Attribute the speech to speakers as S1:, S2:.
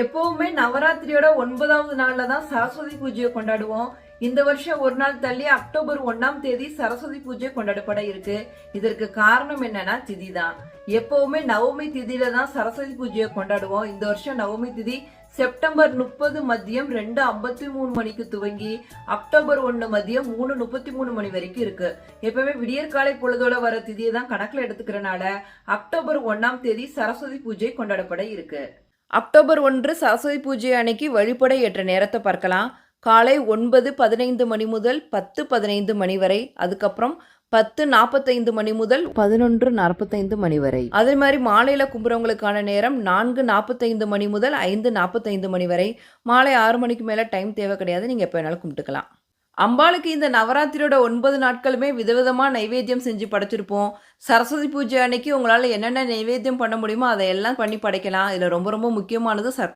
S1: எப்பவுமே நவராத்திரியோட ஒன்பதாவது நாள்ல தான் சரஸ்வதி பூஜையை கொண்டாடுவோம். இந்த வருஷம் ஒரு நாள் தள்ளி அக்டோபர் ஒன்னாம் தேதி சரஸ்வதி பூஜை கொண்டாடப்பட இருக்கு. இதற்கு காரணம் என்னன்னா திதி தான். எப்பவுமே நவமி திதியில தான் சரஸ்வதி பூஜையை கொண்டாடுவோம். இந்த வருஷம் நவமி திதி செப்டம்பர் முப்பது மதியம் ரெண்டு ஐம்பத்தி மூணு மணிக்கு துவங்கி அக்டோபர் ஒன்னு மதியம் மூணு முப்பத்தி மூணு மணி வரைக்கும் இருக்கு. எப்பவுமே விடியற்காலை பொழுதோட வர திதியை தான் கணக்குல எடுத்துக்கிறனால அக்டோபர் ஒன்னாம் தேதி சரஸ்வதி பூஜை கொண்டாடப்பட இருக்கு. அக்டோபர் ஒன்று சரஸ்வதி பூஜை அன்னைக்கு வழிபட ஏற்ற நேரத்தை பார்க்கலாம். காலை ஒன்பது பதினைந்து மணி முதல் பத்து பதினைந்து மணி வரை அதுக்கப்புறம் பத்து நாற்பத்தைந்து மணி முதல் பதினொன்று நாற்பத்தைந்து மணி வரை. அதே மாதிரி மாலையில் கும்புறவங்களுக்கான நேரம் நான்கு நாற்பத்தைந்து மணி முதல் ஐந்து நாற்பத்தைந்து மணி வரை. மாலை ஆறு மணிக்கு மேலே டைம் தேவை கிடையாது. நீங்கள் எப்போ வேணாலும் கும்பிட்டுக்கலாம். அம்பாளுக்கு இந்த நவராத்திரியோட ஒன்பது நாட்களுமே விதவிதமாக நைவேத்தியம் செஞ்சு படைச்சிருப்போம். சரஸ்வதி பூஜை அன்னைக்கு உங்களால் என்னென்ன நைவேத்தியம் பண்ண முடியுமோ அதை எல்லாம் பண்ணி படைக்கலாம். இதில் ரொம்ப ரொம்ப முக்கியமானது சர்